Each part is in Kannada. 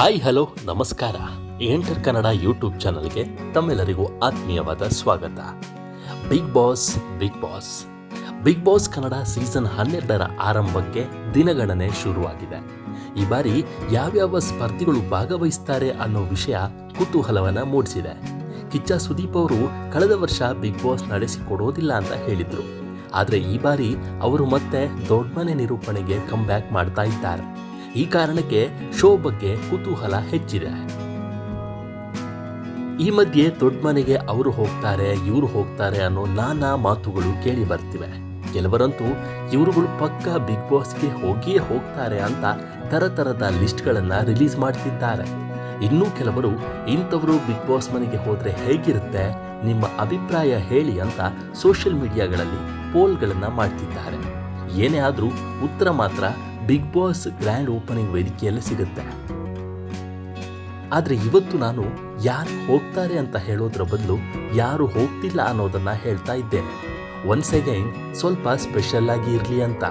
ಹಾಯ್, ಹಲೋ, ನಮಸ್ಕಾರ. ಎಂಟರ್ ಕನ್ನಡ ಯೂಟ್ಯೂಬ್ ಚಾನಲ್ಗೆ ತಮ್ಮೆಲ್ಲರಿಗೂ ಆತ್ಮೀಯವಾದ ಸ್ವಾಗತ. Big boss big boss. Big boss Kannada season ಹನ್ನೆರಡರ ಆರಂಭಕ್ಕೆ ದಿನಗಣನೆ ಶುರುವಾಗಿದೆ. ಈ ಬಾರಿ ಯಾವ್ಯಾವ ಸ್ಪರ್ಧಿಗಳು ಭಾಗವಹಿಸ್ತಾರೆ ಅನ್ನೋ ವಿಷಯ ಕುತೂಹಲವನ್ನ ಮೂಡಿಸಿದೆ. ಕಿಚ್ಚ ಸುದೀಪ್ ಅವರು ಕಳೆದ ವರ್ಷ ಬಿಗ್ ಬಾಸ್ ನಡೆಸಿಕೊಡೋದಿಲ್ಲ ಅಂತ ಹೇಳಿದ್ರು. ಆದರೆ ಈ ಬಾರಿ ಅವರು ಮತ್ತೆ ದೊಡ್ಡ ಮನೆ ನಿರೂಪಣೆಗೆ ಕಮ್ ಬ್ಯಾಕ್ ಮಾಡ್ತಾ ಇದ್ದಾರೆ. ಈ ಕಾರಣಕ್ಕೆ ಶೋ ಬಗ್ಗೆ ಕುತೂಹಲ ಹೆಚ್ಚಿದೆ. ಈ ಮಧ್ಯೆ ದೊಡ್ಡ ಮನೆಗೆ ಅವರು ಹೋಗ್ತಾರೆ, ಇವರು ಹೋಗ್ತಾರೆ ಅನ್ನೋ ನಾನಾ ಮಾತುಗಳು ಕೇಳಿ ಬರ್ತಿವೆ. ಕೆಲವರಂತೂ ಇವರುಗಳು ಪಕ್ಕ ಬಿಗ್ ಬಾಸ್ಗೆ ಹೋಗಿಯೇ ಹೋಗ್ತಾರೆ ಅಂತ ತರತರದ ಲಿಸ್ಟ್ಗಳನ್ನು ರಿಲೀಸ್ ಮಾಡ್ತಿದ್ದಾರೆ. ಇನ್ನೂ ಕೆಲವರು, ಇಂಥವರು ಬಿಗ್ ಬಾಸ್ ಮನೆಗೆ ಹೋದ್ರೆ ಹೇಗಿರುತ್ತೆ, ನಿಮ್ಮ ಅಭಿಪ್ರಾಯ ಹೇಳಿ ಅಂತ ಸೋಷಿಯಲ್ ಮೀಡಿಯಾಗಳಲ್ಲಿ ಪೋಲ್ಗಳನ್ನ ಮಾಡ್ತಿದ್ದಾರೆ. ಏನೇ ಆದರೂ ಉತ್ತರ ಮಾತ್ರ ಬಿಗ್ ಬಾಸ್ ಗ್ರ್ಯಾಂಡ್ ಓಪನಿಂಗ್ ವೇದಿಕೆಯಲ್ಲೇ ಸಿಗುತ್ತೆ. ಆದರೆ ಇವತ್ತು ನಾನು ಯಾರು ಹೋಗ್ತಾರೆ ಅಂತ ಹೇಳೋದ್ರ ಬದಲು ಯಾರು ಹೋಗ್ತಿಲ್ಲ ಅನ್ನೋದನ್ನ ಹೇಳ್ತಾ ಇದ್ದೇನೆ ಒನ್ಸ್ ಅಗೈನ್ ಸ್ವಲ್ಪ ಸ್ಪೆಷಲ್ ಆಗಿ ಇರಲಿ ಅಂತ.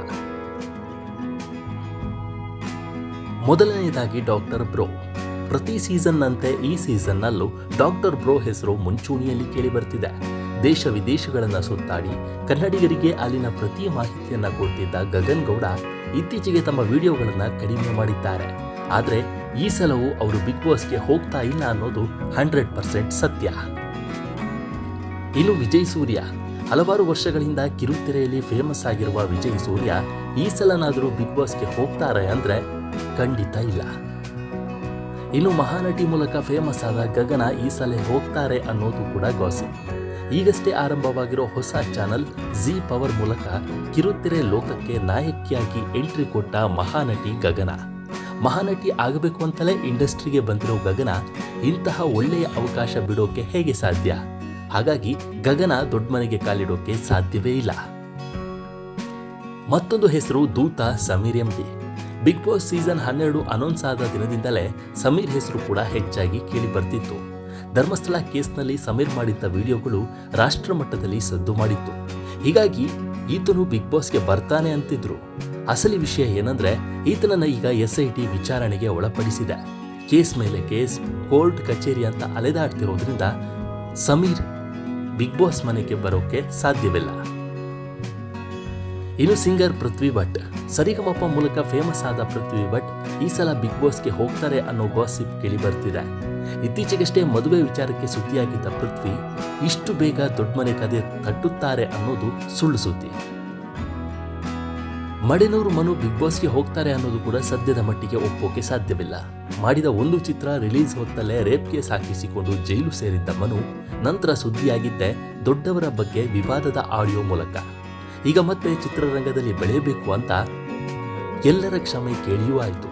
ಮೊದಲನೆಯದಾಗಿ ಡಾಕ್ಟರ್ ಬ್ರೋ ಪ್ರತಿ ಸೀಸನ್ನಂತೆ ಈ ಸೀಸನ್ನಲ್ಲೂ ಡಾಕ್ಟರ್ ಬ್ರೋ ಹೆಸರು ಮುಂಚೂಣಿಯಲ್ಲಿ ಕೇಳಿ ಬರ್ತಿದೆ. ದೇಶ ವಿದೇಶಗಳನ್ನು ಸುತ್ತಾಡಿ ಕನ್ನಡಿಗರಿಗೆ ಅಲ್ಲಿನ ಪ್ರತಿ ಮಾಹಿತಿಯನ್ನು ಕೊಡ್ತಿದ್ದ ಗಗನ್ ಗೌಡ ಇತ್ತೀಚೆಗೆ ತಮ್ಮ ವಿಡಿಯೋಗಳನ್ನು ಕಡಿಮೆ ಮಾಡಿದ್ದಾರೆ. ಆದರೆ ಈ ಸಲವೂ ಅವರು ಬಿಗ್ ಬಾಸ್ಗೆ ಹೋಗ್ತಾ ಇಲ್ಲ ಅನ್ನೋದು ಹಂಡ್ರೆಡ್ ಪರ್ಸೆಂಟ್ ಸತ್ಯ. ಇನ್ನು ವಿಜಯ್ ಸೂರ್ಯ, ಹಲವಾರು ವರ್ಷಗಳಿಂದ ಕಿರುತೆರೆಯಲ್ಲಿ ಫೇಮಸ್ ಆಗಿರುವ ವಿಜಯ್ ಸೂರ್ಯ ಈ ಸಲನಾದರೂ ಬಿಗ್ ಬಾಸ್ಗೆ ಹೋಗ್ತಾರೆ ಅಂದ್ರೆ ಖಂಡಿತ ಇಲ್ಲ. ಇನ್ನು ಮಹಾನಟಿ ಮೂಲಕ ಫೇಮಸ್ ಆದ ಗಗನ ಈ ಸಲ ಹೋಗ್ತಾರೆ ಅನ್ನೋದು ಕೂಡ ಗಾಸಿಪ್ ಈಗಷ್ಟೇ ಆರಂಭವಾಗಿರೋ ಹೊಸ ಚಾನಲ್ ಜಿ ಪವರ್ ಮೂಲಕ ಕಿರುತೆರೆ ಲೋಕಕ್ಕೆ ನಾಯಕಿಯಾಗಿ ಎಂಟ್ರಿ ಕೊಟ್ಟ ಮಹಾನಟಿ ಗಗನ. ಮಹಾನಟಿ ಆಗಬೇಕು ಅಂತಲೇ ಇಂಡಸ್ಟ್ರಿಗೆ ಬಂದಿರೋ ಗಗನ ಇಂತಹ ಒಳ್ಳೆಯ ಅವಕಾಶ ಬಿಡೋಕೆ ಹೇಗೆ ಸಾಧ್ಯ? ಹಾಗಾಗಿ ಗಗನ ದೊಡ್ಡ ಮನೆಗೆ ಕಾಲಿಡೋಕೆ ಸಾಧ್ಯವೇ ಇಲ್ಲ. ಮತ್ತೊಂದು ಹೆಸರು ದೂತ Sameer MB big boss season ಹನ್ನೆರಡು ಅನೌನ್ಸ್ ಆದ ದಿನದಿಂದಲೇ ಸಮೀರ್ ಹೆಸರು ಕೂಡ ಹೆಚ್ಚಾಗಿ ಕೇಳಿ ಬರ್ತಿತ್ತು. ಧರ್ಮಸ್ಥಳ ಕೇಸ್ನಲ್ಲಿ ಸಮೀರ್ ಮಾಡಿದ್ದ ವಿಡಿಯೋಗಳು ರಾಷ್ಟ್ರ ಮಟ್ಟದಲ್ಲಿ ಸದ್ದು ಮಾಡಿತ್ತು. ಹೀಗಾಗಿ ಈತನು ಬಿಗ್ ಬಾಸ್ಗೆ ಬರ್ತಾನೆ ಅಂತಿದ್ರು. ಅಸಲಿ ವಿಷಯ ಏನಂದ್ರೆ ಈತನನ್ನ ಈಗ ಎಸ್ ಐ ಟಿ ವಿಚಾರಣೆಗೆ ಒಳಪಡಿಸಿದೆ. ಕೇಸ್ ಮೇಲೆ ಕೇಸ್, ಕೋರ್ಟ್, ಕಚೇರಿ ಅಂತ ಅಲೆದಾಡ್ತಿರೋದ್ರಿಂದ ಸಮೀರ್ ಬಿಗ್ ಬಾಸ್ ಮನೆಗೆ ಬರೋಕೆ ಸಾಧ್ಯವಿಲ್ಲ. ಇನ್ನು ಸಿಂಗರ್ ಪೃಥ್ವಿ ಭಟ್. ಸರಿಗಮಪ ಮೂಲಕ ಫೇಮಸ್ ಆದ ಪೃಥ್ವಿ ಭಟ್ ಈ ಸಲ ಬಿಗ್ ಬಾಸ್ಗೆ ಹೋಗ್ತಾರೆ ಅನ್ನೋ ಗಾಸಿಪ್ ಕೇಳಿ ಬರ್ತಿದೆ. ಇತ್ತೀಚೆಗಷ್ಟೇ ಮದುವೆ ವಿಚಾರಕ್ಕೆ ಸುದ್ದಿಯಾಗಿದ್ದ ಪೃಥ್ವಿ, ಇಷ್ಟು ಬೇಗ ದೊಡ್ಡ ಮನೆ ಕದೆ ತಟ್ಟುತ್ತಾರೆ ಅನ್ನೋದು ಸುಳ್ಳು ಸುದ್ದಿ. ಮಡೆನೂರು ಮನು ಬಿಗ್ ಬಾಸ್ಗೆ ಹೋಗ್ತಾರೆ ಅನ್ನೋದು ಕೂಡ ಸದ್ಯದ ಮಟ್ಟಿಗೆ ಒಪ್ಪೋಕೆ ಸಾಧ್ಯವಿಲ್ಲ. ಮಾಡಿದ ಒಂದು ಚಿತ್ರ ರಿಲೀಸ್ ಹೊತ್ತಲ್ಲೇ ರೇಪ್ ಕೇಸ್ ಹಾಕಿಸಿಕೊಂಡು ಜೈಲು ಸೇರಿದ್ದ ಮನು, ನಂತರ ಸುದ್ದಿಯಾಗಿದ್ದೆ ದೊಡ್ಡವರ ಬಗ್ಗೆ ವಿವಾದದ ಆಡಿಯೋ ಮೂಲಕ. ಈಗ ಮತ್ತೆ ಚಿತ್ರರಂಗದಲ್ಲಿ ಬೆಳೆಯಬೇಕು ಅಂತ ಎಲ್ಲರ ಕ್ಷಮೆ ಕೇಳಿಯೂ ಆಯಿತು.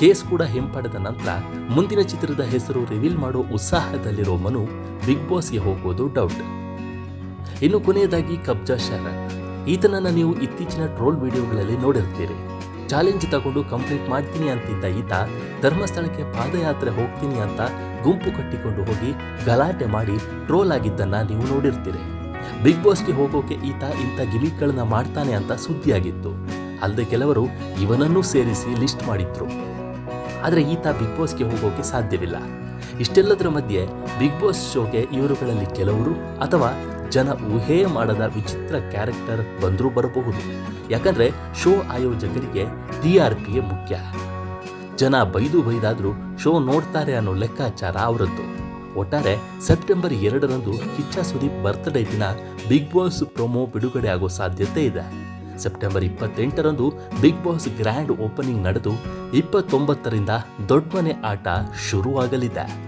ಕೇಸ್ ಕೂಡ ಹಿಂಪಡೆದ ನಂತರ ಮುಂದಿನ ಚಿತ್ರದ ಹೆಸರು ರಿವೀಲ್ ಮಾಡೋ ಉತ್ಸಾಹದಲ್ಲಿರೋ ಮನು ಬಿಗ್ ಬಾಸ್ಗೆ ಹೋಗೋದು ಡೌಟ್ ಇನ್ನು ಕೊನೆಯದಾಗಿ ಕಬ್ಜಾ ಶರಣ್. ಈತನನ್ನ ನೀವು ಇತ್ತೀಚಿನ ಟ್ರೋಲ್ ವಿಡಿಯೋಗಳಲ್ಲಿ ನೋಡಿರ್ತೀರಿ. ಚಾಲೆಂಜ್ ತಗೊಂಡು ಕಂಪ್ಲೀಟ್ ಮಾಡ್ತೀನಿ ಅಂತಿದ್ದ ಈತ ಧರ್ಮಸ್ಥಳಕ್ಕೆ ಪಾದಯಾತ್ರೆ ಹೋಗ್ತೀನಿ ಅಂತ ಗುಂಪು ಕಟ್ಟಿಕೊಂಡು ಹೋಗಿ ಗಲಾಟೆ ಮಾಡಿ ಟ್ರೋಲ್ ಆಗಿದ್ದನ್ನ ನೀವು ನೋಡಿರ್ತೀರಿ. ಬಿಗ್ ಬಾಸ್ಗೆ ಹೋಗೋಕೆ ಈತ ಇಂಥ ಗಿಮಿಕ್ಗಳನ್ನ ಮಾಡ್ತಾನೆ ಅಂತ ಸುದ್ದಿಯಾಗಿತ್ತು. ಅಲ್ಲದೆ ಕೆಲವರು ಇವನನ್ನೂ ಸೇರಿಸಿ ಲಿಸ್ಟ್ ಮಾಡಿದ್ರು. ಆದರೆ ಈತ ಬಿಗ್ ಬಾಸ್ಗೆ ಹೋಗೋಕೆ ಸಾಧ್ಯವಿಲ್ಲ. ಇಷ್ಟೆಲ್ಲದರ ಮಧ್ಯೆ ಬಿಗ್ ಬಾಸ್ ಶೋಗೆ ಇವರುಗಳಲ್ಲಿ ಕೆಲವರು ಅಥವಾ ಜನ ಊಹೆ ಮಾಡದ ವಿಚಿತ್ರ ಕ್ಯಾರೆಕ್ಟರ್ ಬಂದರೂ ಬರಬಹುದು. ಯಾಕಂದರೆ ಶೋ ಆಯೋಜಕರಿಗೆ ಟಿ ಆರ್ ಪಿಯೇ ಮುಖ್ಯ. ಜನ ಬೈದು ಬೈದಾದರೂ ಶೋ ನೋಡ್ತಾರೆ ಅನ್ನೋ ಲೆಕ್ಕಾಚಾರ ಅವರದ್ದು. ಒಟ್ಟಾರೆ ಸೆಪ್ಟೆಂಬರ್ ಎರಡರಂದು ಕಿಚ್ಚ ಸುದೀಪ್ ಬರ್ತ್ಡೇ ದಿನ ಬಿಗ್ ಬಾಸ್ ಪ್ರೊಮೋ ಬಿಡುಗಡೆ ಆಗೋ ಸಾಧ್ಯತೆ ಇದೆ. ಸೆಪ್ಟೆಂಬರ್ ಇಪ್ಪತ್ತೆಂಟರಂದು ಬಿಗ್ ಬಾಸ್ ಗ್ರ್ಯಾಂಡ್ ಓಪನಿಂಗ್ ನಡೆದು ಇಪ್ಪತ್ತೊಂಬತ್ತರಿಂದ ದೊಡ್ಡ ಮನೆ ಆಟ ಶುರುವಾಗಲಿದೆ.